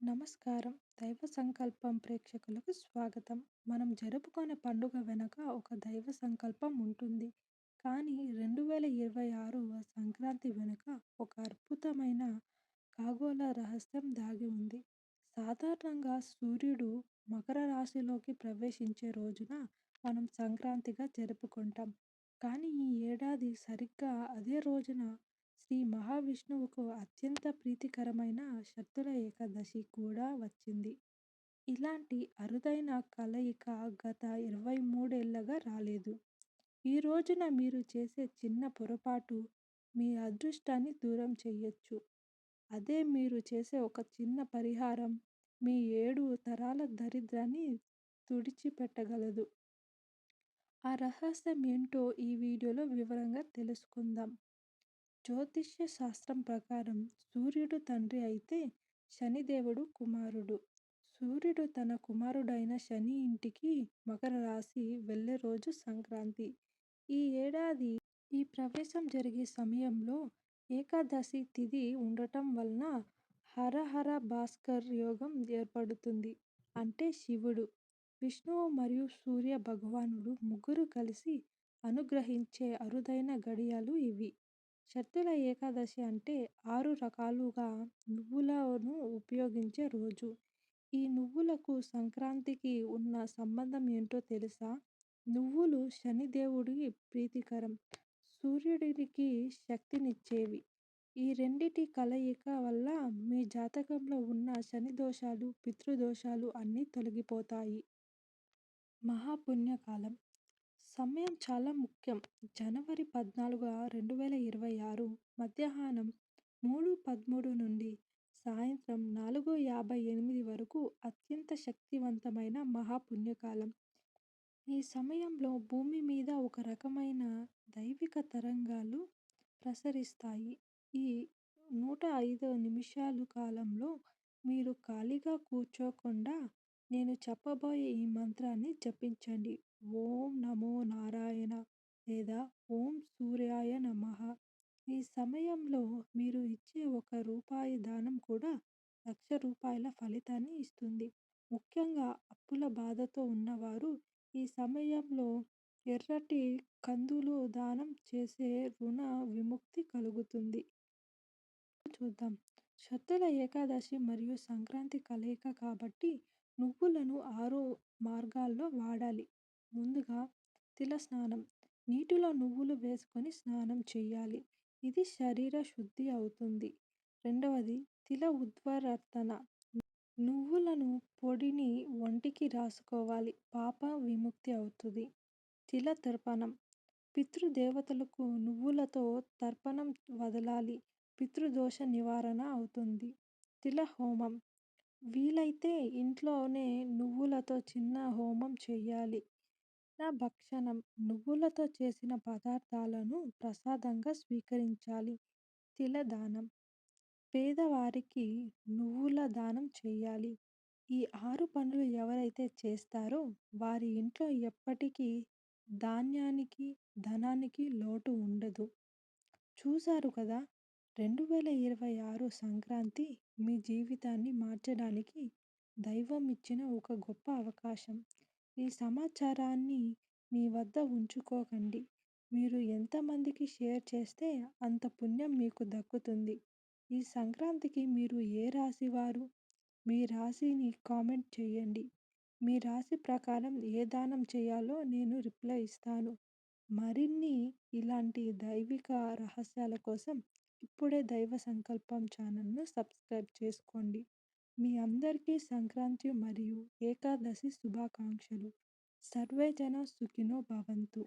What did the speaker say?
నమస్కారం! దైవ సంకల్పం ప్రేక్షకులకు స్వాగతం. మనం జరుపుకునే పండుగ వెనుక ఒక దైవ సంకల్పం ఉంటుంది. కానీ రెండు వేల ఇరవై ఆరు సంక్రాంతి వెనుక ఒక అద్భుతమైన ఖగోళ రహస్యం దాగి ఉంది. సాధారణంగా సూర్యుడు మకర రాశిలోకి ప్రవేశించే రోజున మనం సంక్రాంతిగా జరుపుకుంటాం. కానీ ఈ ఏడాది సరిగ్గా అదే రోజున శ్రీ మహావిష్ణువుకు అత్యంత ప్రీతికరమైన శక్తుల ఏకాదశి కూడా వచ్చింది. ఇలాంటి అరుదైన కలయిక గత ఇరవై మూడేళ్ళుగా రాలేదు. ఈ రోజున మీరు చేసే చిన్న పొరపాటు మీ అదృష్టాన్ని దూరం చేయొచ్చు. అదే మీరు చేసే ఒక చిన్న పరిహారం మీ ఏడు తరాల దరిద్రాన్ని తుడిచిపెట్టగలదు. ఆ రహస్యం ఏంటో ఈ వీడియోలో వివరంగా తెలుసుకుందాం. జ్యోతిష్య శాస్త్రం ప్రకారం సూర్యుడు తండ్రి అయితే శనిదేవుడు కుమారుడు. సూర్యుడు తన కుమారుడైన శని ఇంటికి మకర రాశి వెళ్ళే రోజు సంక్రాంతి. ఈ ఏడాది ఈ ప్రవేశం జరిగే సమయంలో ఏకాదశి తిథి ఉండటం వలన హరహర భాస్కర్ యోగం ఏర్పడుతుంది. అంటే శివుడు, విష్ణువు మరియు సూర్య భగవానుడు ముగ్గురూ కలిసి అనుగ్రహించే అరుదైన ఘడియలు ఇవి. శక్తుల ఏకాదశి అంటే ఆరు రకాలుగా నువ్వులను ఉపయోగించే రోజు. ఈ నువ్వులకు సంక్రాంతికి ఉన్న సంబంధం ఏంటో తెలుసా? నువ్వులు శనిదేవుడికి ప్రీతికరం, సూర్యుడికి శక్తినిచ్చేవి. ఈ రెండింటి కలయిక వల్ల మీ జాతకంలో ఉన్న శని దోషాలు పితృదోషాలు అన్నీ తొలగిపోతాయి. మహాపుణ్యకాలం: సమయం చాలా ముఖ్యం. జనవరి పద్నాలుగు, రెండు వేల ఇరవై ఆరు మధ్యాహ్నం మూడు పదమూడు నుండి సాయంత్రం నాలుగు యాభై ఎనిమిది వరకు అత్యంత శక్తివంతమైన మహా పుణ్యకాలం. ఈ సమయంలో భూమి మీద ఒక రకమైన దైవిక తరంగాలు ప్రసరిస్తాయి. ఈ నూట ఐదు నిమిషాలు కాలంలో మీరు ఖాళీగా కూర్చోకుండా నేను చెప్పబోయే ఈ మంత్రాన్ని జపించండి ఓం నమో నారాయణ లేదా ఓం సూర్యాయ నమః. ఈ సమయంలో మీరు ఇచ్చే ఒక రూపాయి దానం కూడా లక్ష రూపాయల ఫలితాన్ని ఇస్తుంది. ముఖ్యంగా అప్పుల బాధతో ఉన్నవారు ఈ సమయంలో ఎర్రటి కందులు దానం చేసే రుణ విముక్తి కలుగుతుంది. చూద్దాం. శక్తుల ఏకాదశి మరియు సంక్రాంతి కలయిక కాబట్టి నువ్వులను ఆరు మార్గాల్లో వాడాలి. ముందుగా తిలస్నానం: నీటిలో నువ్వులు వేసుకొని స్నానం చేయాలి. ఇది శరీర శుద్ధి అవుతుంది. రెండవది తిల ఉద్వర్తన: నువ్వులను పొడిని ఒంటికి రాసుకోవాలి పాప విముక్తి అవుతుంది. తిల తర్పణం: పితృదేవతలకు నువ్వులతో తర్పణం వదలాలి పితృదోష నివారణ అవుతుంది. తిల హోమం: వీలైతే ఇంట్లోనే నువ్వులతో చిన్న హోమం చేయాలి. నా భక్షణం: నువ్వులతో చేసిన పదార్థాలను ప్రసాదంగా స్వీకరించాలి. తిల దానం: పేదవారికి నువ్వుల దానం చేయాలి. ఈ ఆరు పనులు ఎవరైతే చేస్తారో వారి ఇంట్లో ఎప్పటికీ ధాన్యానికి, ధనానికి లోటు ఉండదు. చూశారు కదా రెండు వేల ఇరవై ఆరు సంక్రాంతి మీ జీవితాన్ని మార్చడానికి దైవం ఇచ్చిన ఒక గొప్ప అవకాశం. ఈ సమాచారాన్ని మీ వద్ద ఉంచుకోకండి. మీరు ఎంత మందికి షేర్ చేస్తే అంత పుణ్యం మీకు దక్కుతుంది. ఈ సంక్రాంతికి మీరు ఏ రాశి వారు? మీ రాశిని కామెంట్ చేయండి. మీ రాశి ప్రకారం ఏ దానం చేయాలో నేను రిప్లై ఇస్తాను. మరిన్ని ఇలాంటి దైవిక రహస్యాల కోసం ఇప్పుడే దైవ సంకల్పం ఛానల్ను సబ్స్క్రైబ్ చేసుకోండి. మీ అందరికీ సంక్రాంతి మరియు ఏకాదశి శుభాకాంక్షలు. సర్వే జన సుఖినో భవంతు.